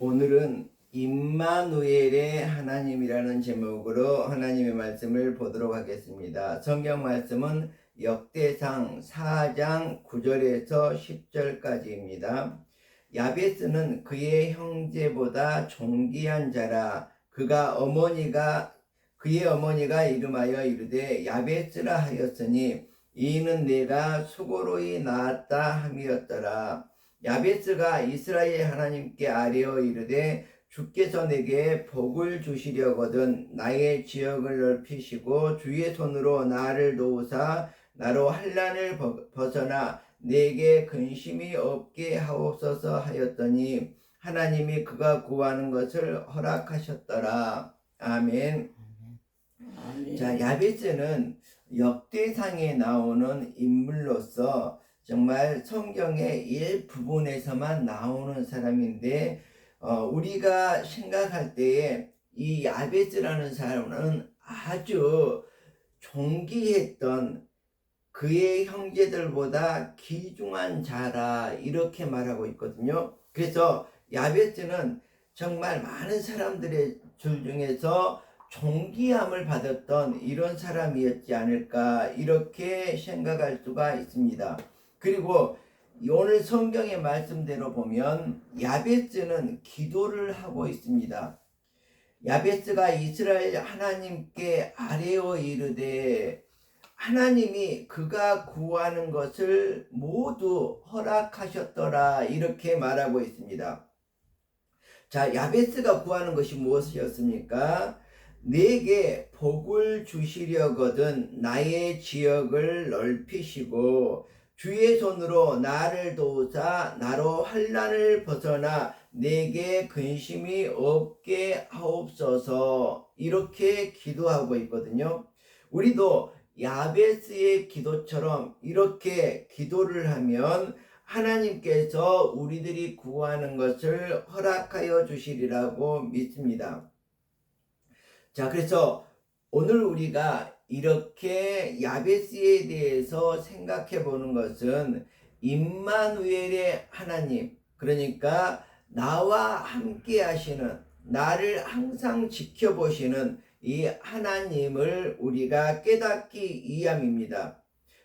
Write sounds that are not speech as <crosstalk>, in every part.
오늘은 임마누엘의 하나님이라는 제목으로 하나님의 말씀을 보도록 하겠습니다. 성경 말씀은 역대상 4장 9절에서 10절까지입니다. 야베스는 그의 형제보다 존귀한 자라 그가 어머니가 그의 어머니가 이름하여 이르되 야베스라 하였으니 이는 내가 수고로이 낳았다 함이었더라. 야베스가 이스라엘 하나님께 아뢰어 이르되 주께서 내게 복을 주시려거든 나의 지역을 넓히시고 주의 손으로 나를 도우사 나로 환란을 벗- 벗어나 내게 근심이 없게 하옵소서 하였더니 하나님이 그가 구하는 것을 허락하셨더라. 아멘. 아멘. 자, 야베스는 역대상에 나오는 인물로서 정말 성경의 일부분에서만 나오는 사람인데 어, 우리가 생각할 때에 이 야베스라는 사람은 아주 존귀했던 그의 형제들보다 귀중한 자라 이렇게 말하고 있거든요. 그래서 야베스는 정말 많은 사람들의 줄 중에서 존귀함을 받았던 이런 사람이었지 않을까 이렇게 생각할 수가 있습니다. 그리고 오늘 성경의 말씀대로 보면 야베스는 기도를 하고 있습니다. 야베스가 이스라엘 하나님께 아뢰어 이르되 하나님이 그가 구하는 것을 모두 허락하셨더라 이렇게 말하고 있습니다. 자, 야베스가 구하는 것이 무엇이었습니까? 내게 복을 주시려거든 나의 지역을 넓히시고 주의 손으로 나를 도우사 나로 환란을 벗어나 내게 근심이 없게 하옵소서 이렇게 기도하고 있거든요. 우리도 야베스의 기도처럼 이렇게 기도를 하면 하나님께서 우리들이 구하는 것을 허락하여 주시리라고 믿습니다. 자, 그래서 오늘 우리가 이렇게 야베스에 대해서 생각해 보는 것은 임마누엘의 하나님, 그러니까 나와 함께 하시는, 나를 항상 지켜보시는 이 하나님을 우리가 깨닫기 이함입니다.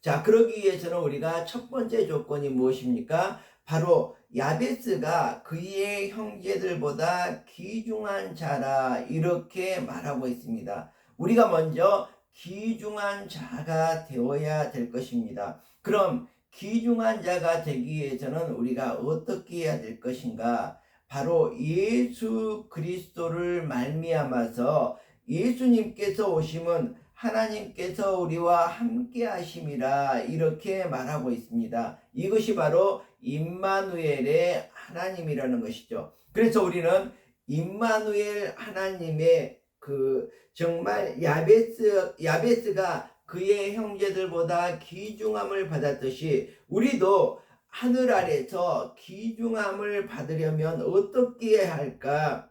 자, 그러기 위해서는 우리가 첫 번째 조건이 무엇입니까? 바로 야베스가 그의 형제들보다 귀중한 자라 이렇게 말하고 있습니다. 우리가 먼저 귀중한 자가 되어야 될 것입니다. 그럼 귀중한 자가 되기 위해서는 우리가 어떻게 해야 될 것인가? 바로 예수 그리스도를 말미암아서 예수님께서 오심은 하나님께서 우리와 함께 하심이라 이렇게 말하고 있습니다. 이것이 바로 임마누엘의 하나님이라는 것이죠. 그래서 우리는 임마누엘 하나님의 그 정말 야베스 야베스가 그의 형제들보다 귀중함을 받았듯이 우리도 하늘 아래서 귀중함을 받으려면 어떻게 해야 할까?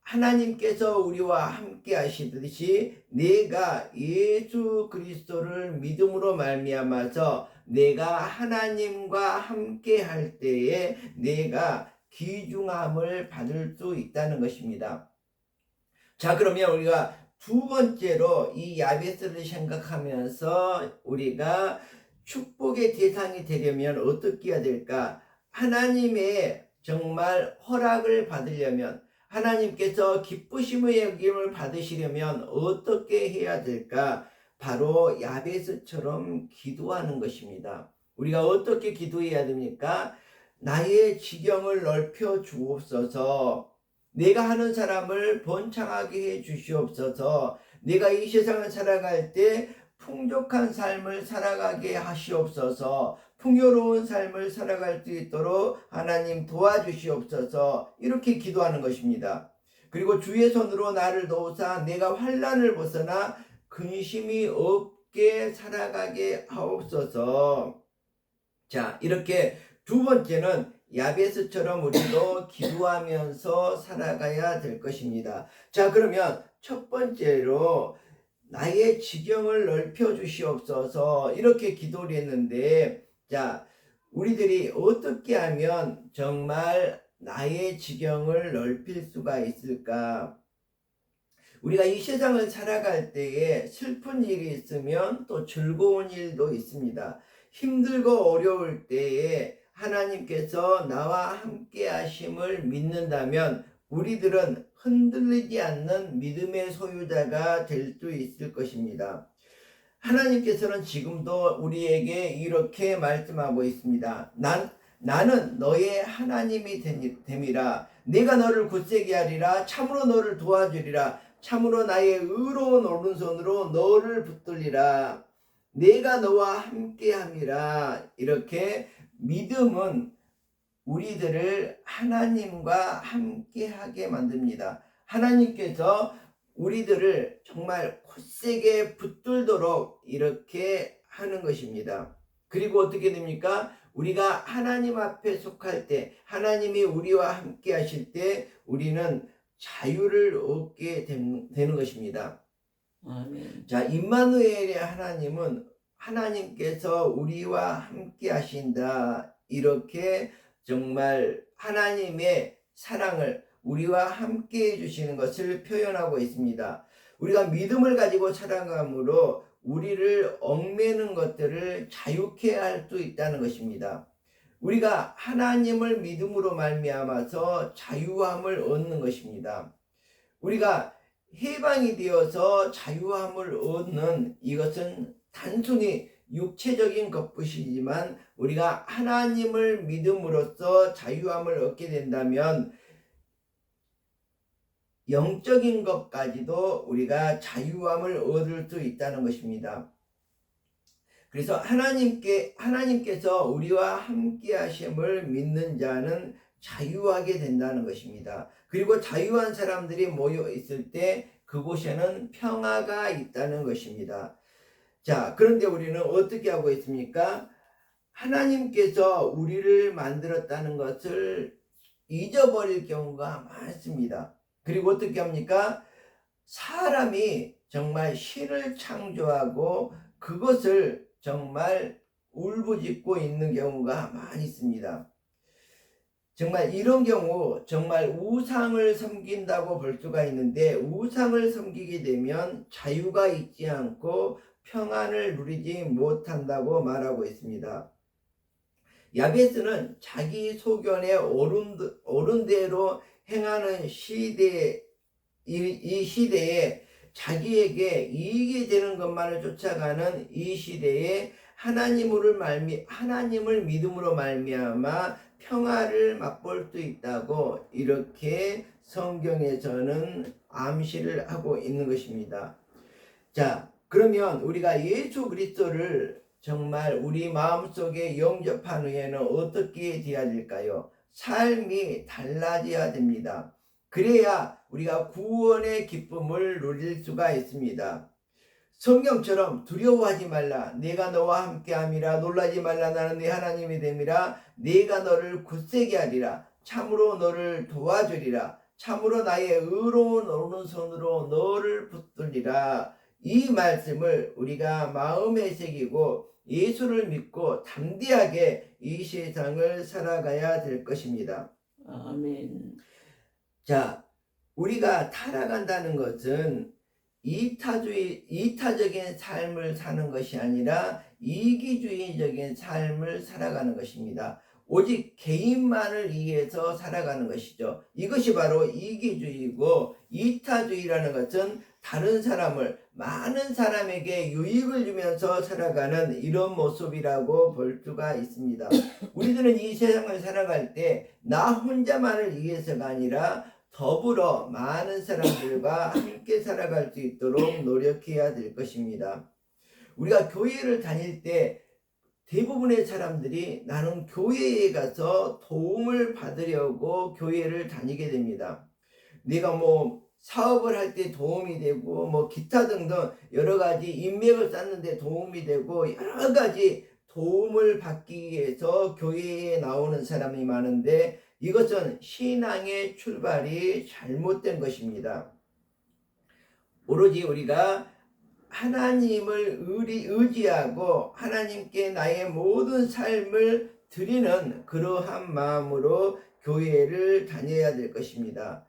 하나님께서 우리와 함께 하시듯이 내가 예수 그리스도를 믿음으로 말미암아서 내가 하나님과 함께 할 때에 내가 귀중함을 받을 수 있다는 것입니다. 자, 그러면 우리가 두 번째로 이 야베스를 생각하면서 우리가 축복의 대상이 되려면 어떻게 해야 될까? 하나님의 정말 허락을 받으려면 하나님께서 기쁘심의 여김을 받으시려면 어떻게 해야 될까? 바로 야베스처럼 기도하는 것입니다. 우리가 어떻게 기도해야 됩니까? 나의 지경을 넓혀 주옵소서. 내가 하는 사람을 번창하게 해 주시옵소서. 내가 이 세상을 살아갈 때 풍족한 삶을 살아가게 하시옵소서. 풍요로운 삶을 살아갈 수 있도록 하나님 도와주시옵소서. 이렇게 기도하는 것입니다. 그리고 주의 손으로 나를 도우사 내가 환란을 벗어나 근심이 없게 살아가게 하옵소서. 자, 이렇게 두 번째는 야베스처럼 우리도 <laughs> 기도하면서 살아가야 될 것입니다. 자, 그러면 첫 번째로 나의 지경을 넓혀 주시옵소서 이렇게 기도를 했는데 자, 우리들이 어떻게 하면 정말 나의 지경을 넓힐 수가 있을까? 우리가 이 세상을 살아갈 때에 슬픈 일이 있으면 또 즐거운 일도 있습니다. 힘들고 어려울 때에 하나님께서 나와 함께 하심을 믿는다면 우리들은 흔들리지 않는 믿음의 소유자가 될 수 있을 것입니다. 하나님께서는 지금도 우리에게 이렇게 말씀하고 있습니다. 난, 나는 너의 하나님이 됨이라. 내가 너를 굳세게 하리라. 참으로 너를 도와주리라. 참으로 나의 의로운 오른손으로 너를 붙들리라. 내가 너와 함께함이라. 이렇게 믿음은 우리들을 하나님과 함께하게 만듭니다. 하나님께서 우리들을 정말 굳세게 붙들도록 이렇게 하는 것입니다. 그리고 어떻게 됩니까? 우리가 하나님 앞에 속할 때, 하나님이 우리와 함께 하실 때, 우리는 자유를 얻게 되는 것입니다. 아멘. 자, 임마누엘의 하나님은 하나님께서 우리와 함께 하신다. 이렇게 정말 하나님의 사랑을 우리와 함께 해주시는 것을 표현하고 있습니다. 우리가 믿음을 가지고 살아감으로 우리를 얽매는 것들을 자유케 할 수 있다는 것입니다. 우리가 하나님을 믿음으로 말미암아서 자유함을 얻는 것입니다. 우리가 해방이 되어서 자유함을 얻는 이것은 단순히 육체적인 것뿐이지만 우리가 하나님을 믿음으로써 자유함을 얻게 된다면 영적인 것까지도 우리가 자유함을 얻을 수 있다는 것입니다. 그래서 하나님께 하나님께서 우리와 함께 하심을 믿는 자는 자유하게 된다는 것입니다. 그리고 자유한 사람들이 모여 있을 때 그곳에는 평화가 있다는 것입니다. 자, 그런데 우리는 어떻게 하고 있습니까? 하나님께서 우리를 만들었다는 것을 잊어버릴 경우가 많습니다. 그리고 어떻게 합니까? 사람이 정말 신을 창조하고 그것을 정말 울부짖고 있는 경우가 많이 있습니다. 정말 이런 경우 정말 우상을 섬긴다고 볼 수가 있는데 우상을 섬기게 되면 자유가 있지 않고 평안을 누리지 못한다고 말하고 있습니다. 야베스는 자기 소견에 옳은, 옳은 대로 행하는 시대, 이, 이 시대에 자기에게 이익이 되는 것만을 쫓아가는 이 시대에 하나님을 말미 하나님을 믿음으로 말미암아 평화를 맛볼 수 있다고 이렇게 성경에서는 암시를 하고 있는 것입니다. 자, 그러면 우리가 예수 그리스도를 정말 우리 마음속에 영접한 후에는 어떻게 되어야 될까요? 삶이 달라져야 됩니다. 그래야 우리가 구원의 기쁨을 누릴 수가 있습니다. 성경처럼 두려워하지 말라. 내가 너와 함께함이라. 놀라지 말라. 나는 네 하나님이 됨이라. 내가 너를 굳세게 하리라. 참으로 너를 도와주리라. 참으로 나의 의로운 오른손으로 너를 붙들리라. 이 말씀을 우리가 마음에 새기고 예수를 믿고 담대하게 이 세상을 살아가야 될 것입니다. 아멘. 자, 우리가 타락한다는 것은 이타주의, 이타적인 삶을 사는 것이 아니라 이기주의적인 삶을 살아가는 것입니다. 오직 개인만을 위해서 살아가는 것이죠. 이것이 바로 이기주의고 이타주의라는 것은 다른 사람을 많은 사람에게 유익을 주면서 살아가는 이런 모습이라고 볼 수가 있습니다. <coughs> 우리들은 이 세상을 살아갈 때 나 혼자만을 위해서가 아니라 더불어 많은 사람들과 함께 살아갈 수 있도록 노력해야 될 것입니다. 우리가 교회를 다닐 때 대부분의 사람들이 나는 교회에 가서 도움을 받으려고 교회를 다니게 됩니다. 내가 뭐 사업을 할 때 도움이 되고 뭐 기타 등등 여러 가지 인맥을 쌓는데 도움이 되고 여러 가지 도움을 받기 위해서 교회에 나오는 사람이 많은데 이것은 신앙의 출발이 잘못된 것입니다. 오로지 우리가 하나님을 의리, 의지하고 하나님께 나의 모든 삶을 드리는 그러한 마음으로 교회를 다녀야 될 것입니다.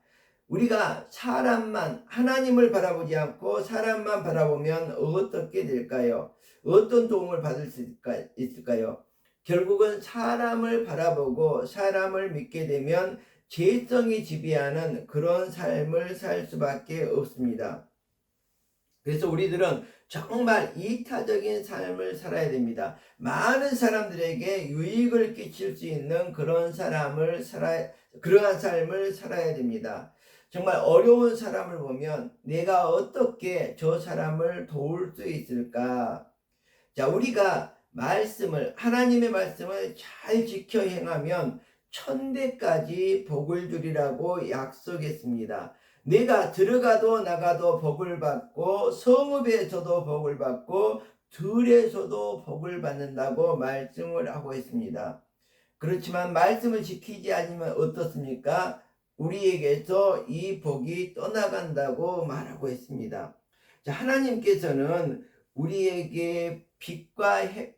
우리가 사람만 하나님을 바라보지 않고 사람만 바라보면 어떻게 될까요? 어떤 도움을 받을 수 있을까- 있을까요? 결국은 사람을 바라보고 사람을 믿게 되면 죄성이 지배하는 그런 삶을 살 수밖에 없습니다. 그래서 우리들은 정말 이타적인 삶을 살아야 됩니다. 많은 사람들에게 유익을 끼칠 수 있는 그런 사람을 살아 그러한 삶을 살아야 됩니다. 정말 어려운 사람을 보면 내가 어떻게 저 사람을 도울 수 있을까? 자, 우리가 말씀을 하나님의 말씀을 잘 지켜 행하면 천대까지 복을 주리라고 약속했습니다. 내가 들어가도 나가도 복을 받고 성읍에서도 복을 받고 들에서도 복을 받는다고 말씀을 하고 있습니다. 그렇지만 말씀을 지키지 않으면 어떻습니까? 우리에게서 이 복이 떠나간다고 말하고 있습니다. 자, 하나님께서는 우리에게 빛과 해,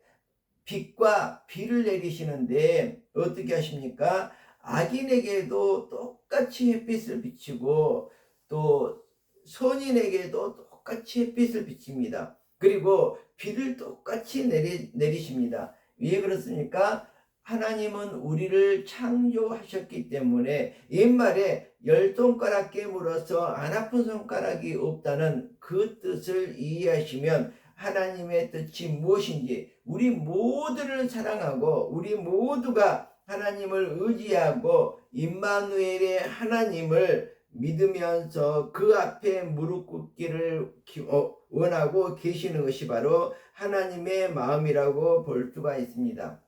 빛과 비를 내리시는데 어떻게 하십니까? 악인에게도 똑같이 햇빛을 비치고 또 선인에게도 똑같이 햇빛을 비칩니다. 그리고 비를 똑같이 내리, 내리십니다. 왜 그렇습니까? 하나님은 우리를 창조하셨기 때문에 옛말에 열 손가락 깨물어서 안 아픈 손가락이 없다는 그 뜻을 이해하시면 하나님의 뜻이 무엇인지 우리 모두를 사랑하고 우리 모두가 하나님을 의지하고 임마누엘의 하나님을 믿으면서 그 앞에 무릎 꿇기를 기- 어, 원하고 계시는 것이 바로 하나님의 마음이라고 볼 수가 있습니다.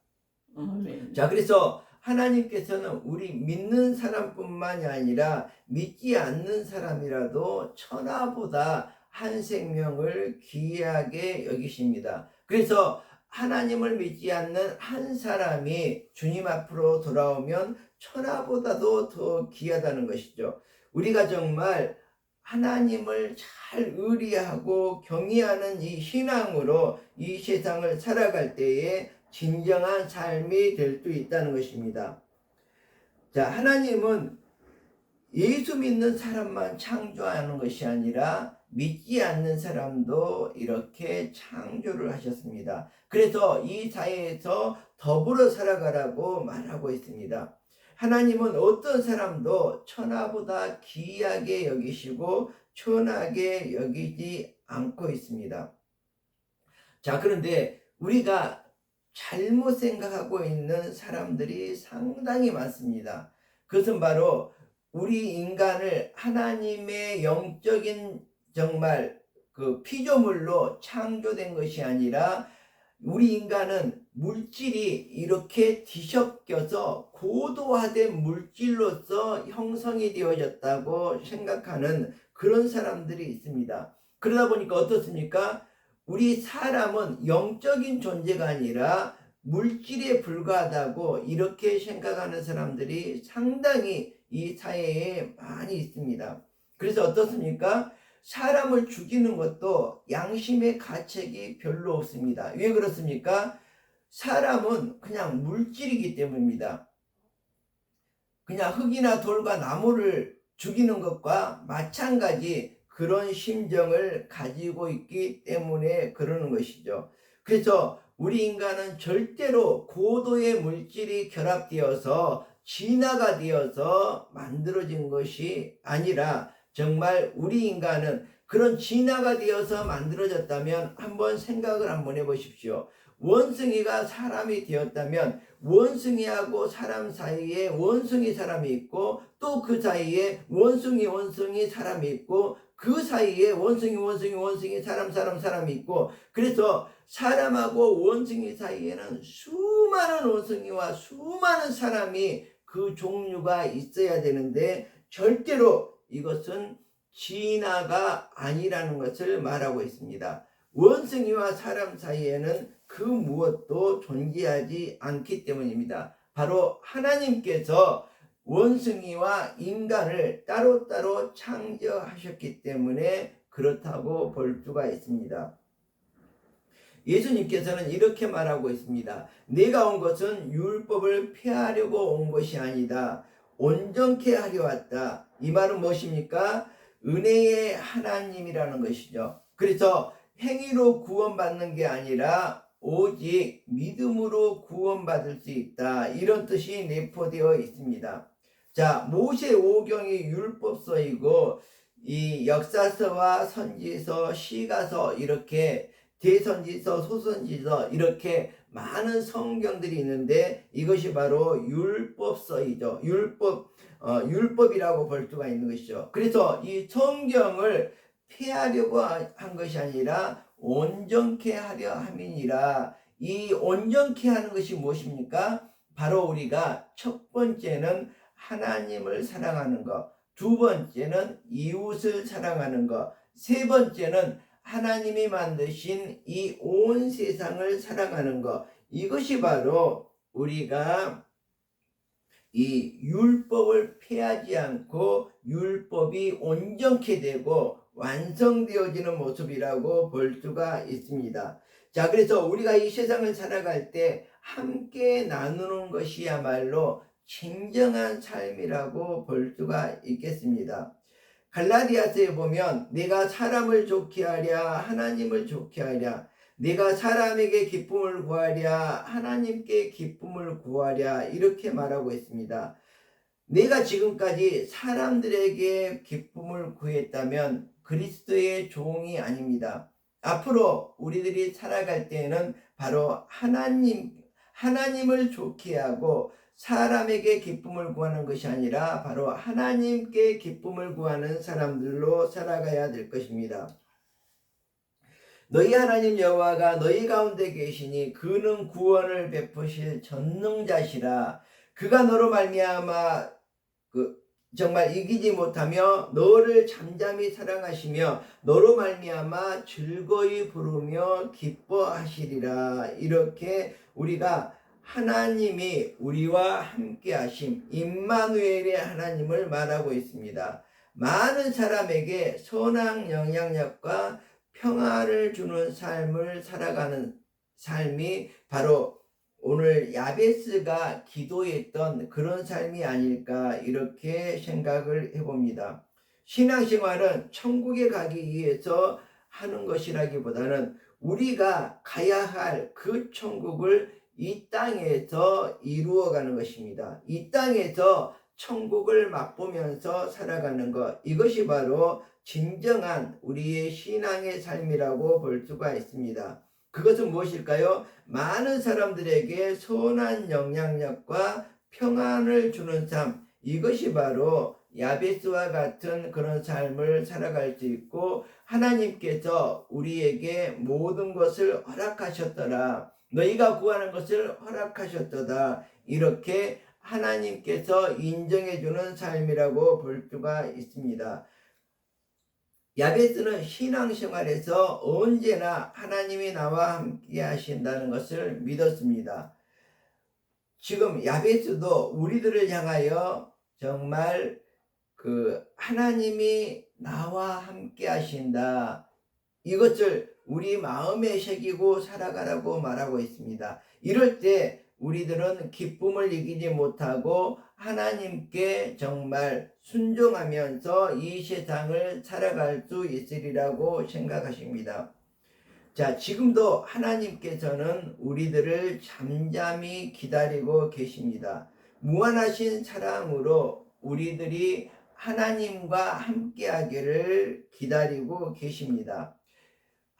아멘. 자, 그래서 하나님께서는 우리 믿는 사람뿐만이 아니라 믿지 않는 사람이라도 천하보다 한 생명을 귀하게 여기십니다. 그래서 하나님을 믿지 않는 한 사람이 주님 앞으로 돌아오면 천하보다도 더 귀하다는 것이죠. 우리가 정말 하나님을 잘 의리하고 경외하는 이 신앙으로 이 세상을 살아갈 때에 진정한 삶이 될 수 있다는 것입니다. 자, 하나님은 예수 믿는 사람만 창조하는 것이 아니라 믿지 않는 사람도 이렇게 창조를 하셨습니다. 그래서 이 사회에서 더불어 살아가라고 말하고 있습니다. 하나님은 어떤 사람도 천하보다 귀하게 여기시고 천하게 여기지 않고 있습니다. 자, 그런데 우리가 잘못 생각하고 있는 사람들이 상당히 많습니다. 그것은 바로 우리 인간을 하나님의 영적인 정말 그 피조물로 창조된 것이 아니라 우리 인간은 물질이 이렇게 뒤섞여서 고도화된 물질로서 형성이 되어졌다고 생각하는 그런 사람들이 있습니다. 그러다 보니까 어떻습니까? 우리 사람은 영적인 존재가 아니라 물질에 불과하다고 이렇게 생각하는 사람들이 상당히 이 사회에 많이 있습니다. 그래서 어떻습니까? 사람을 죽이는 것도 양심의 가책이 별로 없습니다. 왜 그렇습니까? 사람은 그냥 물질이기 때문입니다. 그냥 흙이나 돌과 나무를 죽이는 것과 마찬가지 그런 심정을 가지고 있기 때문에 그러는 것이죠. 그래서 우리 인간은 절대로 고도의 물질이 결합되어서 진화가 되어서 만들어진 것이 아니라 정말 우리 인간은 그런 진화가 되어서 만들어졌다면 한번 생각을 한번 해보십시오. 원숭이가 사람이 되었다면 원숭이하고 사람 사이에 원숭이 사람이 있고 또 그 사이에 원숭이 원숭이 사람이 있고 그 사이에 원숭이 원숭이 원숭이 사람 사람 사람이 있고 그래서 사람하고 원숭이 사이에는 수많은 원숭이와 수많은 사람이 그 종류가 있어야 되는데 절대로 이것은 진화가 아니라는 것을 말하고 있습니다. 원숭이와 사람 사이에는 그 무엇도 존재하지 않기 때문입니다. 바로 하나님께서 원숭이와 인간을 따로따로 창조하셨기 때문에 그렇다고 볼 수가 있습니다. 예수님께서는 이렇게 말하고 있습니다. 내가 온 것은 율법을 폐하려고 온 것이 아니다. 온전케 하려 왔다. 이 말은 무엇입니까? 은혜의 하나님이라는 것이죠. 그래서 행위로 구원받는 게 아니라 오직 믿음으로 구원받을 수 있다. 이런 뜻이 내포되어 있습니다. 자, 모세 오경이 율법서이고 이 역사서와 선지서, 시가서 이렇게 대선지서, 소선지서 이렇게 많은 성경들이 있는데 이것이 바로 율법서이죠. 율법 어, 율법이라고 볼 수가 있는 것이죠. 그래서 이 성경을 폐하려고 한 것이 아니라 온전케 하려 함이니라. 이 온전케 하는 것이 무엇입니까? 바로 우리가 첫 번째는 하나님을 사랑하는 것, 두 번째는 이웃을 사랑하는 것, 세 번째는 하나님이 만드신 이 온 세상을 사랑하는 것. 이것이 바로 우리가 이 율법을 폐하지 않고 율법이 온전케 되고 완성되어지는 모습이라고 볼 수가 있습니다. 자, 그래서 우리가 이 세상을 살아갈 때 함께 나누는 것이야말로 진정한 삶이라고 볼 수가 있겠습니다. 갈라디아서에 보면 내가 사람을 좋게 하랴 하나님을 좋게 하랴 내가 사람에게 기쁨을 구하랴 하나님께 기쁨을 구하랴 이렇게 말하고 있습니다. 내가 지금까지 사람들에게 기쁨을 구했다면 그리스도의 종이 아닙니다. 앞으로 우리들이 살아갈 때에는 바로 하나님 하나님을 좋게 하고 사람에게 기쁨을 구하는 것이 아니라 바로 하나님께 기쁨을 구하는 사람들로 살아가야 될 것입니다. 너희 하나님 여호와가 너희 가운데 계시니 그는 구원을 베푸실 전능자시라 그가 너로 말미암아 그 정말 이기지 못하며 너를 잠잠히 사랑하시며 너로 말미암아 즐거이 부르며 기뻐하시리라 이렇게 우리가 하나님이 우리와 함께 하심 임마누엘의 하나님을 말하고 있습니다. 많은 사람에게 선한 영향력과 평화를 주는 삶을 살아가는 삶이 바로 오늘 야베스가 기도했던 그런 삶이 아닐까 이렇게 생각을 해봅니다. 신앙생활은 천국에 가기 위해서 하는 것이라기보다는 우리가 가야 할 그 천국을 이 땅에서 이루어가는 것입니다. 이 땅에서 천국을 맛보면서 살아가는 것 이것이 바로 진정한 우리의 신앙의 삶이라고 볼 수가 있습니다. 그것은 무엇일까요? 많은 사람들에게 선한 영향력과 평안을 주는 삶 이것이 바로 야베스와 같은 그런 삶을 살아갈 수 있고 하나님께서 우리에게 모든 것을 허락하셨더라 너희가 구하는 것을 허락하셨도다 이렇게 하나님께서 인정해 주는 삶이라고 볼 수가 있습니다. 야베스는 신앙생활에서 언제나 하나님이 나와 함께 하신다는 것을 믿었습니다. 지금 야베스도 우리들을 향하여 정말 그 하나님이 나와 함께 하신다. 이것을 우리 마음에 새기고 살아가라고 말하고 있습니다. 이럴 때 우리들은 기쁨을 이기지 못하고 하나님께 정말 순종하면서 이 세상을 살아갈 수 있으리라고 생각하십니다. 자, 지금도 하나님께서는 우리들을 잠잠히 기다리고 계십니다. 무한하신 사랑으로 우리들이 하나님과 함께하기를 기다리고 계십니다.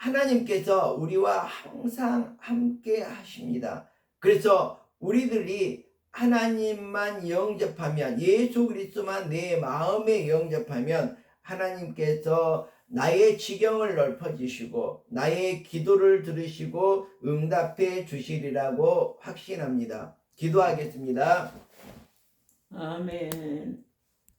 하나님께서 우리와 항상 함께 하십니다. 그래서 우리들이 하나님만 영접하면 예수 그리스도만 내 마음에 영접하면 하나님께서 나의 지경을 넓혀 주시고 나의 기도를 들으시고 응답해 주시리라고 확신합니다. 기도하겠습니다. 아멘.